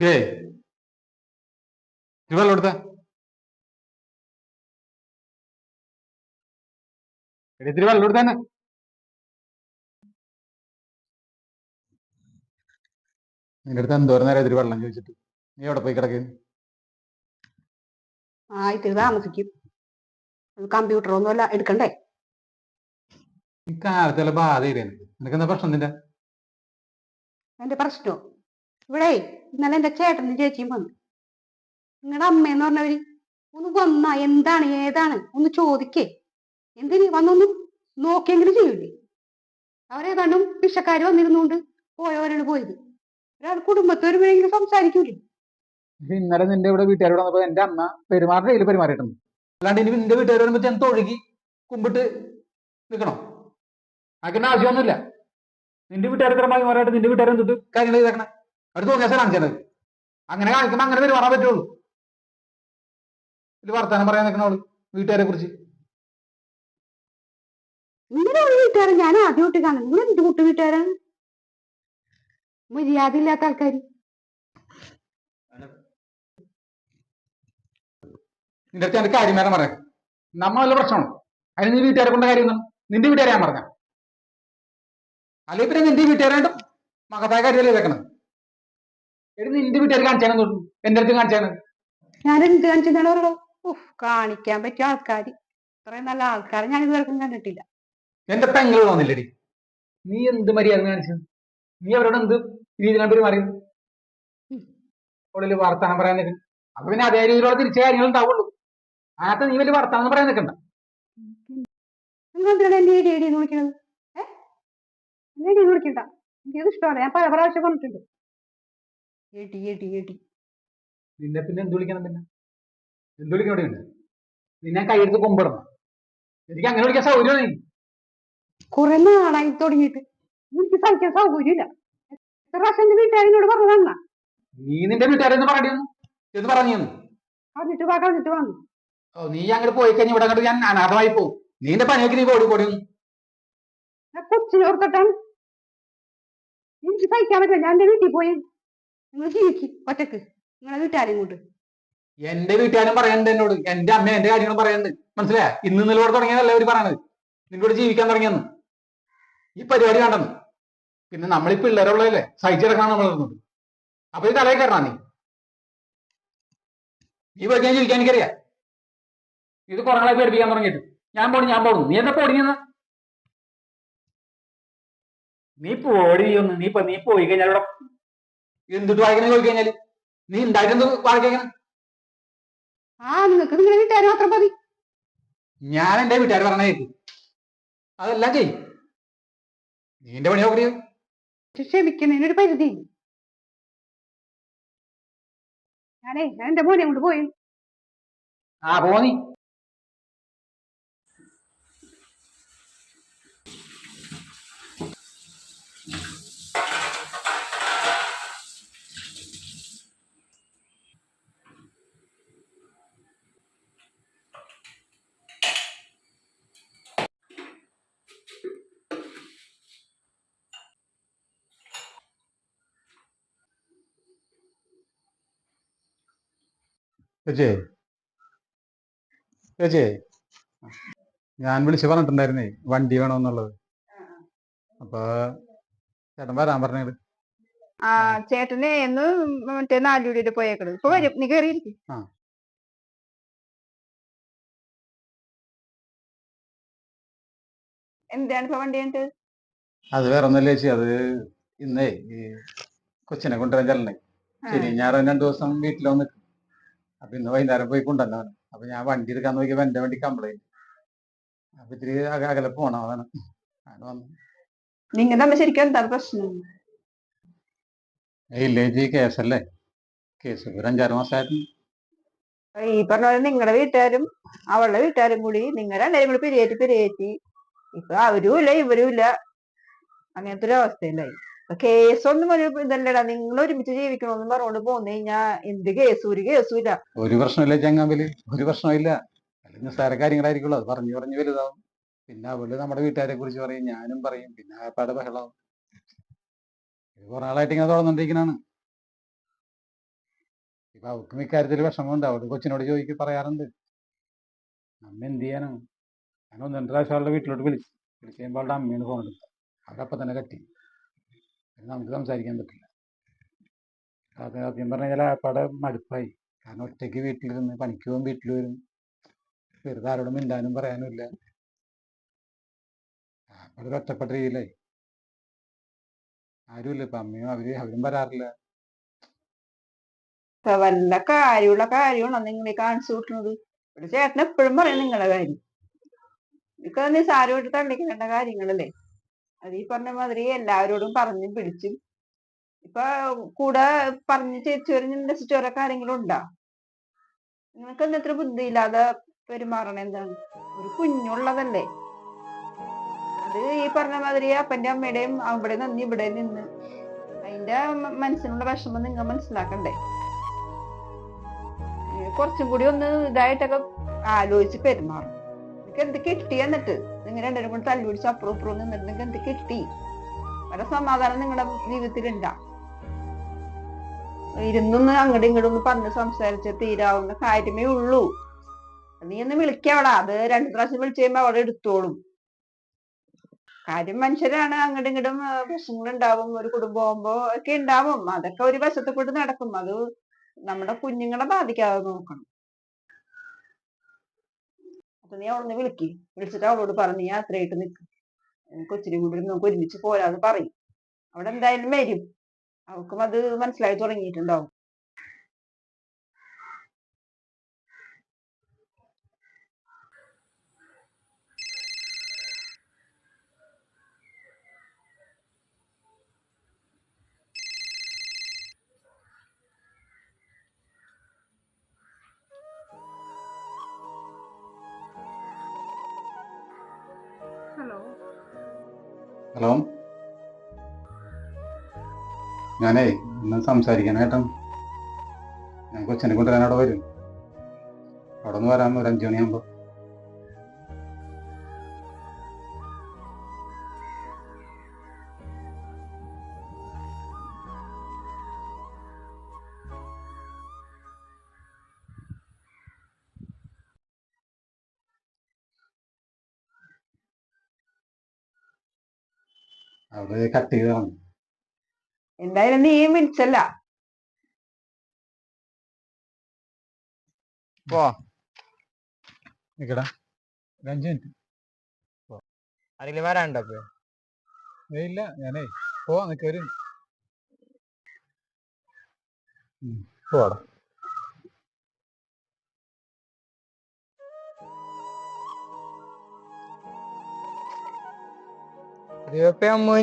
ഏ വെള്ളം എടുത്ത ഇത്തിരി വെള്ളം എടുത്തന്നെ നിന്റെ അടുത്ത് എന്തോരം നേരം ഇത്തിരി വെള്ളം ചോദിച്ചിട്ട്. നീ എവിടെ പോയി കിടക്കുന്നു ആ ഇത്തിരി താമസിക്കും കമ്പ്യൂട്ടർ ഒന്നുമല്ല എടുക്കണ്ടേ? ഈ കാലത്തുള്ള ബാധയില്ലേ നിനക്ക്? എന്താ പ്രശ്നം നിന്റെ? എന്റെ പ്രശ്നോ? ഇവിടെ ഇന്നലെ എന്റെ ചേട്ടനും ചേച്ചിയും വന്നു. നിങ്ങളുടെ അമ്മയെന്ന് പറഞ്ഞവര് ഒന്ന് വന്ന എന്താണ് ഏതാണ്? ഒന്ന് ചോദിക്കേ. എന്തിന് വന്നൊന്ന് നോക്കിയെങ്കിലും ചെയ്യൂലേ? അവരേതാണ്ടും വിഷക്കാർ വന്നിരുന്നുകൊണ്ട് പോയവരാണ് പോയത്. ഒരാൾ കുടുംബത്തോരുമെങ്കിലും സംസാരിക്കൂലേ? ഇന്നലെ നിന്റെ ഇവിടെ വീട്ടുകാരോട് വന്നപ്പോ എന്റെ അമ്മ പെരുമാറുടെ കയ്യിൽ പെരുമാറിയിട്ടുണ്ട്. അല്ലാണ്ട് ഇനി നിന്റെ വീട്ടുകാർ വരുമ്പോ ഞാൻ തൊഴുകി കുമ്പിട്ട് നിൽക്കണോ അങ്ങനെ ആവശ്യമൊന്നുമില്ല. നിന്റെ വീട്ടുകാരെ ഇത്ര മാറിയിട്ട് നിന്റെ വീട്ടുകാരെ എന്തിട്ട് കാര്യങ്ങൾ ചെയ്തേക്കണേ? അവർ തോന്നിയ കാണിച്ചത്. അങ്ങനെ കാണിക്കുമ്പോ അങ്ങനെ പെരുമാറാൻ പറ്റുള്ളൂ. ഇത് വർത്താനം പറയാൻ നിൽക്കണോൾ വീട്ടുകാരെ കുറിച്ച്. ഒരു വീട്ടുകാരൻ ഞാൻ ആദ്യമായിട്ട് കാണുന്നു നിങ്ങൾ എന്ത് കൂട്ടു വീട്ടുകാരാണ് മര്യാദ ഇല്ലാത്ത ആൾക്കാർ നിന്റെ അടുത്ത് എന്റെ കാര്യം പറയാം നമ്മളല്ല പ്രശ്നമാണ്. അതിന് നീ വീട്ടുകാരെ കൊണ്ട കാര്യം നിന്റെ വീട്ടുകാരെ ഞാൻ പറഞ്ഞ അല്ലെങ്കിൽ പിന്നെ നിന്റെ വീട്ടുകാരായിട്ട് മകത്തായ കാര്യമല്ലേ വെക്കണം നിന്റെ വീട്ടുകാർ കാണിച്ചാണ് എന്റെ അടുത്ത് കാണിച്ചാണ് ഞാൻ എന്ത് അവരോട് ഉഫ് കാണിക്കാൻ പറ്റിയ ആൾക്കാര്. ഇത്രയും നല്ല ആൾക്കാരെ ഞാൻ ഇതുവരെ കണ്ടിട്ടില്ല. എന്റെ പെങ്ങൾ തോന്നില്ലടി. നീ എന്ത് മര്യാദ കാണിച്ചത് നീ അവരോട് എന്ത് രീതിയിലാണ് പെരുമാറിയത്? ഉള്ളിൽ വർത്താനം പറയാൻ നിൽക്കണം അപ്പൊ പിന്നെ അതേ രീതിയിലുള്ള തിരിച്ച കാര്യങ്ങൾ ഉണ്ടാവുള്ളൂ. അതിനകത്ത് നീ വലിയ വർത്താനം പറയാൻ നിൽക്കണ്ട വിളിക്കണ്ട. എനിക്കത് ഇഷ്ടമാണ്. ഞാൻ പല പ്രാവശ്യം പറഞ്ഞിട്ടുണ്ട്. നിന്നെ പിന്നെ എന്ത് വിളിക്കണം പിന്നെ? എന്ത് വിളിക്കണം ഇവിടെ ഉണ്ട് നിന്നെ കൈയെടുത്ത് കൊമ്പിടണം. എനിക്ക് അങ്ങനെ വിളിക്കാൻ സൗകര്യം നീ. കുറെ നാളായി തുടങ്ങിയിട്ട്. എനിക്ക് സഹിക്കാൻ സൗകര്യമില്ല. എത്ര പ്രാവശ്യം എന്റെ വീട്ടുകാരനോട് പറഞ്ഞതാ നീ നിന്റെ വീട്ടുകാരെന്ന് പറഞ്ഞു വാ കളഞ്ഞിട്ട് വന്നു ഓ നീ അങ്ങോട്ട് പോയി കഴിഞ്ഞ ഇവിടെ അങ്ങോട്ട് ഞാൻ അനാഥമായി പോകും. നീന്റെ പണിയൊക്കെ നീ ഓടി ഓടി ഞാൻ കൊച്ചിനെ എനിക്ക് സഹിക്കാൻ പറ്റില്ല. ഞാൻ എന്റെ വീട്ടിൽ പോയി. നിങ്ങൾ ജീവിക്ക് ഒറ്റയ്ക്ക്. നിങ്ങളെ വീട്ടുകാരെ കൂട്ട്. എന്റെ വീട്ടുകാരും പറയണ്ട് എന്നോട്. എന്റെ അമ്മ എന്റെ കാര്യങ്ങളും പറയണ്ട്. മനസ്സിലായ? ഇന്ന് നിലവിടെ തുടങ്ങിയതല്ല അവർ പറയണത്? നിങ്ങളോട് ജീവിക്കാൻ തുടങ്ങിയെന്ന്. ഈ പരിപാടി കണ്ടെന്ന് പിന്നെ നമ്മൾ ഈ പിള്ളേരുള്ളതല്ലേ? സഹിച്ചിറക്കണം നമ്മൾ ഇരുന്നത്. അപ്പൊ ഈ തലയിൽ കയറണ നീ? നീ പഠിക്കാൻ ജീവിക്കാൻ എനിക്കറിയാം. ഇത് കുറെ പേടിപ്പിക്കാൻ തുടങ്ങിയിട്ട്. ഞാൻ പോണു ഞാൻ പോണു. നീ എന്താ പൊടിഞ്ഞെന്ന് നീ പോടി നീ നീ പോയി കഴിഞ്ഞാൽ ഇവിടെ എന്തിട്ട് വായിക്കണേ പോയി കഴിഞ്ഞാൽ? നീ ഉണ്ടായിട്ടെന്ത് വായിക്കാൻ ആ നിങ്ങൾക്ക് നിങ്ങളുടെ വീട്ടുകാർ മാത്രം മതി. ഞാൻ എന്റെ വീട്ടുകാർ പറഞ്ഞ കേക്ക്. അതെല്ലാം ചെയ്യും. നീ എന്റെ പണി നോക്കിയോ ക്ഷമിക്കുന്നതിനൊരു പരിധി ഞാനേ ഞാൻ എന്റെ മോനെ കൊണ്ട് പോയി. ആ പോ നീ ചേച്ചേ. ചേച്ചേ. ഞാൻ വിളിച്ച് പറഞ്ഞിട്ടുണ്ടായിരുന്നേ വണ്ടി വേണമെന്നുള്ളത് അപ്പൊ ചേട്ടൻ വരാൻ പറഞ്ഞത് ആ ചേട്ടനെ എന്ന് മറ്റേ നാലുകൂടിയിട്ട് പോയേക്കണത് ഇപ്പൊ വരും. നീ കേറിയിരിക്കും. ആ. എന്താണ് ഇപ്പൊ വണ്ടി അത് വേറെ ഒന്നല്ല ചേച്ചി. അത് ഇന്നേ ഈ കൊച്ചിനെ കൊണ്ടുവരാൻ ചെല്ലണേ. ശരി ഞാൻ രണ്ടു ദിവസം വീട്ടിൽ അപ്പൊ ഇന്ന് വൈകുന്നേരം പോയി കൊണ്ടല്ലോ അപ്പൊ ഞാൻ വണ്ടി എടുക്കാൻ നോക്കിയപ്പോ എന്റെ വണ്ടി കംപ്ലൈന്റ് അപ്പൊ ഇത്തിരി അക- അകലെ പോണം അതാണ് അങ്ങനെ വന്നു. നിങ്ങൾ തമ്മിൽ ശരിക്കും എന്താണ് പ്രശ്നം? ഏയ് ഇല്ലേ ചേച്ചി കേസല്ലേ? കേസ് ഒരു അഞ്ചാറ് മാസമായിരുന്നു ഈ പറഞ്ഞ പോലെ നിങ്ങളുടെ വീട്ടുകാരും അവളുടെ വീട്ടുകാരും കൂടി നിങ്ങൾ രണ്ടുപേരും കൂടി പിരിയേറ്റി പിരിയേറ്റി. ഇപ്പൊ അവരും ഇല്ല ഇവരും ഇല്ല അങ്ങനത്തെ ഒരു അവസ്ഥയിലായി. കേസൊന്നും ഒരു ഇതല്ലടാ. നിങ്ങൾ ഒരുമിച്ച് ജീവിക്കണമെന്ന് പറഞ്ഞോണ്ട് പോന്നു. കഴിഞ്ഞാ എന്ത് കേസ് ഒരു കേസും ഇല്ല ഒരു പ്രശ്നമില്ല ചങ്ങാമ്പൽ ഒരു പ്രശ്നമില്ല. അല്ലെങ്കിൽ നിസ്സാര കാര്യങ്ങളായിരിക്കുള്ളൂ. അത് പറഞ്ഞു പറഞ്ഞു വലുതാവും. പിന്നെ അവൾ നമ്മുടെ വീട്ടുകാരെ കുറിച്ച് പറയും. ഞാനും പറയും. പിന്നെ ആപ്പാടെ പട ബഹളാവും. കുറെ നാളായിട്ട് ഇങ്ങനെ തുടർന്നോണ്ടിരിക്കണാണ് ഇപ്പൊ അവൾക്കും ഇക്കാര്യത്തിൽ വിഷമമുണ്ട്. അവൾ കൊച്ചിനോട് ചോദിക്കും പറയാറുണ്ട്. അമ്മ എന്ത് ചെയ്യാനാണ് ഞാൻ ഒന്ന് രണ്ട് പ്രാവശ്യം അവളുടെ വീട്ടിലോട്ട് വിളിച്ചു വിളിച്ചു കഴിയുമ്പോൾ അവളുടെ അമ്മയാണ് ഫോൺ എടുത്തത് അപ്പൊ തന്നെ കട്ടി നമുക്ക് സംസാരിക്കാൻ പറ്റില്ല. സത്യം പറഞ്ഞു കഴിഞ്ഞാൽ പടം മടുപ്പായി. കാരണം ഒറ്റയ്ക്ക് വീട്ടിലിരുന്ന് പണിക്ക് പോകും വീട്ടിൽ വരും. വെറുതെ ആരോടും മിണ്ടാനും പറയാനും ഇല്ല അതൊരു ഒറ്റപ്പെട്ട രീതിയിലായി. ആരുമില്ല. ഇപ്പൊ അമ്മയും അവർ അവരും വരാറില്ല. വല്ല കാര്യമുള്ള കാര്യമാണോ നിങ്ങളെ കാണിച്ചു കൂട്ടുന്നത് ഇവിടെ ചേട്ടൻ എപ്പോഴും പറയും നിങ്ങളുടെ കാര്യം. ഇതൊക്കെ നിസ്സാരമായിട്ട് തള്ളിക്കേണ്ട കാര്യങ്ങളല്ലേ? അത് ഈ പറഞ്ഞ മാതിരി എല്ലാവരോടും പറഞ്ഞു പിടിച്ചും. ഇപ്പൊ കൂടെ പറഞ്ഞു ചേച്ചി വരെ നിരസിച്ചവരൊക്കെ ആരെങ്കിലും ഉണ്ടോ നിങ്ങൾക്ക് എന്താ ഇത്ര ബുദ്ധിയില്ലാതെ പെരുമാറണ എന്താണ്? ഒരു കുഞ്ഞുള്ളതല്ലേ? അത് ഈ പറഞ്ഞ മാതിരി അപ്പന്റെ അമ്മയുടെയും അവിടെ നിന്ന് ഇവിടെ നിന്ന് അതിന്റെ മനസ്സിനുള്ള വിഷമം നിങ്ങൾ മനസ്സിലാക്കണ്ടേ? കുറച്ചും കൂടി ഒന്ന് ഇതായിട്ടൊക്കെ ആലോചിച്ച് പെരുമാറും നിങ്ങൾക്ക് എന്ത് കിട്ടി എന്നിട്ട്? നിങ്ങൾ രണ്ടുപേരും കൂടി തല്ലി പിടിച്ച് അപ്പുറം ഇപ്പുറം നിന്നിട്ട് നിങ്ങൾക്ക് എന്ത് കിട്ടി? വളരെ സമാധാനം നിങ്ങളുടെ ജീവിതത്തിൽ ഉണ്ടാ ഇരുന്നൊന്ന് അങ്ങോട്ടും ഇങ്ങോട്ടും ഒന്ന് പറഞ്ഞ് സംസാരിച്ച് തീരാവുന്ന കാര്യമേ ഉള്ളൂ. നീ ഒന്ന് വിളിക്കവടാ അത് രണ്ടു പ്രാവശ്യം വിളിച്ചു കഴിയുമ്പോ അവിടെ എടുത്തോളും. കാര്യം മനുഷ്യരാണ്. അങ്ങോട്ടും ഇങ്ങോട്ടും പ്രശ്നങ്ങൾ ഉണ്ടാവും ഒരു കുടുംബം ആകുമ്പോ ഒക്കെ ഉണ്ടാവും. അതൊക്കെ ഒരു വശത്തെ കൂടി നടക്കും. അത് നമ്മുടെ കുഞ്ഞുങ്ങളെ ബാധിക്കാതെ നോക്കണം. അപ്പൊ നീ അവളൊന്ന് വിളിക്ക്. വിളിച്ചിട്ട് അവളോട് പറഞ്ഞു യാത്രയായിട്ട് നിൽക്കും ഒത്തിരി കൂടി നമുക്ക് ഒരുമിച്ച് പോരാന്ന് പറയും. അവിടെ എന്തായാലും വരും. അവൾക്കും അത് മനസ്സിലായി തുടങ്ങിയിട്ടുണ്ടാവും. ഹലോ? ഞാനേ ഒന്ന് സംസാരിക്കാനായിട്ടോ ഞാൻ കൊച്ചിനെ കൊണ്ടുവരാൻ അവിടെ വരും. അവിടെ നിന്ന് വരാമെന്ന് ഒരു അഞ്ചു മണിയാകുമ്പോൾ അവിടെ കട്ട് എന്തായാലും നീ വിളിച്ചല്ല പോ. നിക്കടാ. ഒരു അഞ്ച് മിനിറ്റ്. ആരെങ്കിലും വരാനുണ്ടോ അപ്പൊ ഏയ് ഇല്ല ഞാനേ. പോവാ നിക്കൊരു വരും. പോവാടാ ഇതിപ്പോ അമ്മ